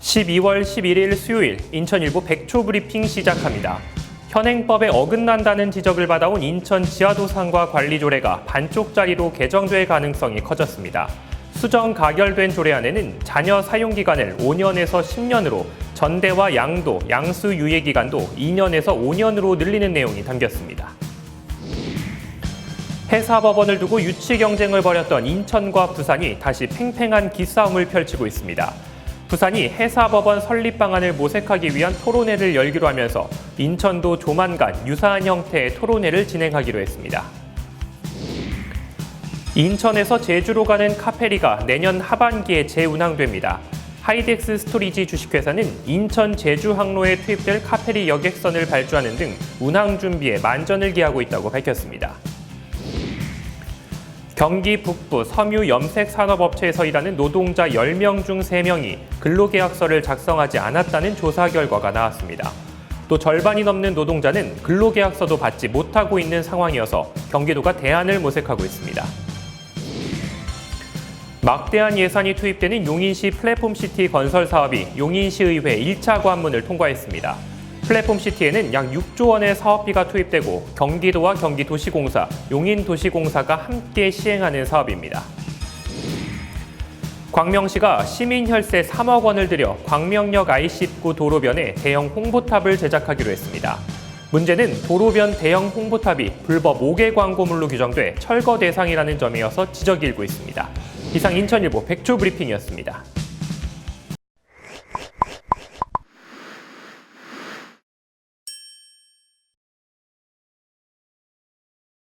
12월 11일 수요일 인천일보 백초 브리핑 시작합니다. 현행법에 어긋난다는 지적을 받아온 인천 지하도상과 관리조례가 반쪽짜리로 개정될 가능성이 커졌습니다. 수정 가결된 조례안에는 자녀 사용 기간을 5년에서 10년으로 전대와 양도, 양수 유예 기간도 2년에서 5년으로 늘리는 내용이 담겼습니다. 해사법원을 두고 유치 경쟁을 벌였던 인천과 부산이 다시 팽팽한 기싸움을 펼치고 있습니다. 부산이 해사법원 설립 방안을 모색하기 위한 토론회를 열기로 하면서 인천도 조만간 유사한 형태의 토론회를 진행하기로 했습니다. 인천에서 제주로 가는 카페리가 내년 하반기에 재운항됩니다. 하이덱스 스토리지 주식회사는 인천 제주 항로에 투입될 카페리 여객선을 발주하는 등 운항 준비에 만전을 기하고 있다고 밝혔습니다. 경기 북부 섬유 염색 산업업체에서 일하는 노동자 10명 중 3명이 근로계약서를 작성하지 않았다는 조사 결과가 나왔습니다. 또 절반이 넘는 노동자는 근로계약서도 받지 못하고 있는 상황이어서 경기도가 대안을 모색하고 있습니다. 막대한 예산이 투입되는 용인시 플랫폼시티 건설 사업이 용인시의회 1차 관문을 통과했습니다. 플랫폼 시티에는 약 6조 원의 사업비가 투입되고 경기도와 경기도시공사, 용인도시공사가 함께 시행하는 사업입니다. 광명시가 시민 혈세 3억 원을 들여 광명역 I-19 도로변에 대형 홍보탑을 제작하기로 했습니다. 문제는 도로변 대형 홍보탑이 불법 5개 광고물로 규정돼 철거 대상이라는 점이어서 지적이 일고 있습니다. 이상 인천일보 백초 브리핑이었습니다.